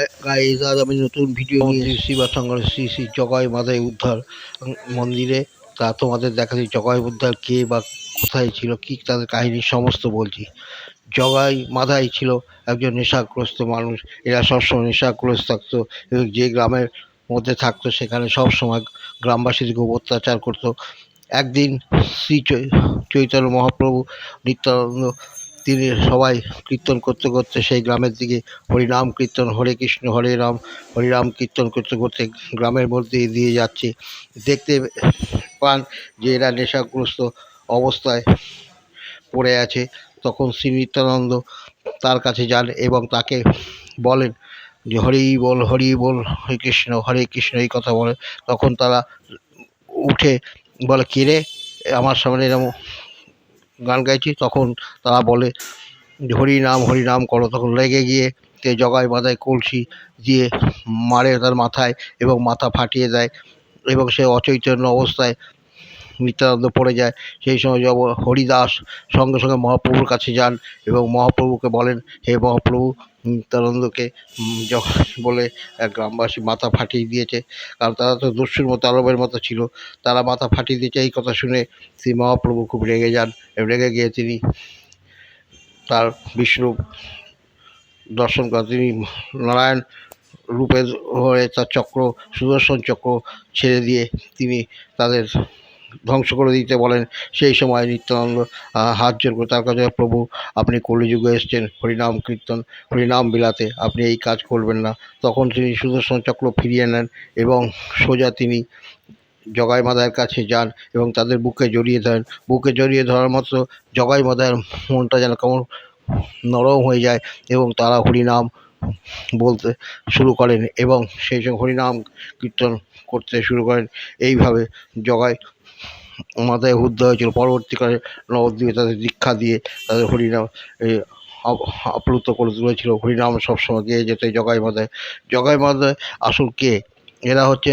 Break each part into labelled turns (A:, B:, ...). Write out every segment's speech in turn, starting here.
A: Guys আজ আমি নতুন ভিডিও নিয়ে এসেছি বা শ্রী শ্রী জগাই মাথায় উদ্ধার মন্দিরে। তা তোমাদের দেখাচ্ছি জগাই উদ্ধার কে বা কোথায় ছিল কি তাদের কাহিনী সমস্ত বলছি। জগাই মাথায় ছিল একজন নেশাগ্রস্ত মানুষ। এরা সবসময় নেশাগ্রস্ত থাকতো এবং যে গ্রামের মধ্যে থাকতো সেখানে সবসময় গ্রামবাসীদেরকে অত্যাচার করতো। একদিন শ্রী চৈ- চৈতন্য মহাপ্রভু নিত্যানন্দ তিনি সবাই কীর্তন করতে করতে সেই গ্রামের দিকে হরিনাম কীর্তন, হরে কৃষ্ণ, হরে রাম হরে রাম কীর্তন করতে করতে গ্রামের মধ্যে দিয়ে যাচ্ছে। দেখতে পান যে এরা নেশাগ্রস্ত অবস্থায় পড়ে আছে। তখন শ্রী নিত্যানন্দ তার কাছে যান এবং তাকে বলেন যে, হরি বল হরি বল, হরে কৃষ্ণ হরে কৃষ্ণ এই কথা বলে। তখন তারা উঠে বলে, কে রে? আমার সামনে এরকম গান গাইছি, তখন তারা বলে হরি নাম হরি নাম করো। তখন লেগে গিয়ে তে জগায় বাঁধায় কলসি দিয়ে মারে তার মাথায় এবং মাথা ফাটিয়ে দেয় এবং সে অচৈতন্য অবস্থায় নিত্যানন্দ পড়ে যায়। সেই সময় হরিদাস সঙ্গে সঙ্গে মহাপ্রভুর কাছে যান এবং মহাপ্রভুকে বলেন, হে মহাপ্রভু উম, যখন বলে গ্রামবাসী মাথা ফাটিয়ে দিয়েছে কারণ তারা তো দস্যুর মতো আরবের মতো ছিল তারা মাথা ফাটিয়ে দিয়েছে এই কথা শুনে শ্রী মহাপ্রভু খুব রেগে যান রেগে গিয়ে তিনি তার বিষ্ণু দর্শন করেন তিনি নারায়ণ রূপে হয়ে তার চক্র সুদর্শন চক্র ছেড়ে দিয়ে তিনি তাদের ধ্বংস করে দিতে বলেন, সেই সময় নিত্যানন্দ হাত জোর করে তার কাছে, প্রভু, আপনি কলিযুগে এসছেন, হরিনাম কীর্তন, হরিনাম বিলাতে, আপনি এই কাজ করবেন না। তখন তিনি সুদর্শন চক্র ফিরিয়ে নেন এবং সোজা তিনি জগাই মাদার কাছে যান এবং তাদের বুকে জড়িয়ে ধরেন। বুকে জড়িয়ে ধরার মতো জগাই মাদার মনটা যেন কেমন নরম হয়ে যায় এবং তারা হরিনাম বলতে শুরু করেন এবং সেই সঙ্গে হরিনাম কীর্তন করতে শুরু করেন। এইভাবে জগাই মাথায় উদ্ধ হয়েছিল। পরবর্তীকালে নবদ্বীপে তাদের দীক্ষা দিয়ে তাদের হরিনাম আপ্লুত করে তুলেছিল। হরিনাম সবসময় গিয়ে যেতে জগাই মাথায়। জগাই মাথায় আসল কে? এরা হচ্ছে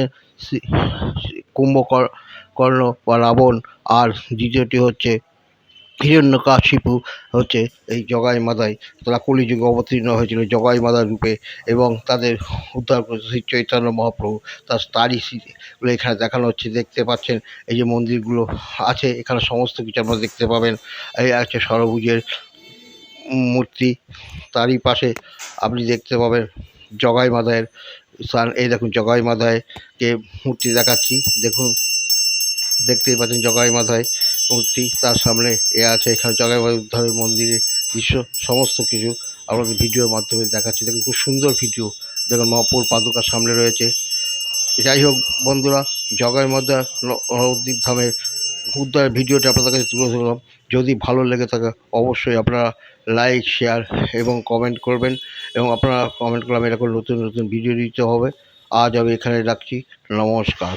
A: কুম্ভকর্ণ বা রাবণ। আর দ্বিতীয়টি হচ্ছে হিরণ্যকাশিপু হচ্ছে এই জগাই মাদায় তারা কলিযুগে অবতীর্ণ হয়েছিল জগাই মাদার রূপে এবং তাদের উদ্ধার করেছে শ্রী চৈতন্য মহাপ্রভু। তার তারই স্মৃতিগুলো এখানে দেখানো হচ্ছে, দেখতে পাচ্ছেন এই যে মন্দিরগুলো আছে, এখানে সমস্ত কিছু আপনারা দেখতে পাবেন। এই আছে সরভুজের মূর্তি, তারই পাশে আপনি দেখতে পাবেন জগাই মাদায়ের স্থান। এই দেখুন জগাই মাদায় কে মূর্তি দেখাচ্ছি, দেখুন, দেখতেই পাচ্ছেন জগাই মাথায় মূর্তি তার সামনে এ আছে, এখানে জগাই মাথায় উদ্ধারের মন্দিরের দৃশ্য, সমস্ত কিছু। আপনাদের ভিডিওর মাধ্যমে দেখাচ্ছি। দেখুন, খুব সুন্দর ভিডিও দেখুন মহাপুর পাদুকার সামনে রয়েছে। যাই হোক, বন্ধুরা জগাই মাদা নবদ্বীপ ধামের উদ্ধারের ভিডিওটা আপনাদের কাছে তুলে ধরলাম। যদি ভালো লেগে থাকে, অবশ্যই আপনারা লাইক শেয়ার এবং কমেন্ট করবেন। এবং আপনারা কমেন্ট করলে আমি এরকম নতুন নতুন ভিডিও দিতে হবে। আজ আমি এখানে রাখছি। নমস্কার।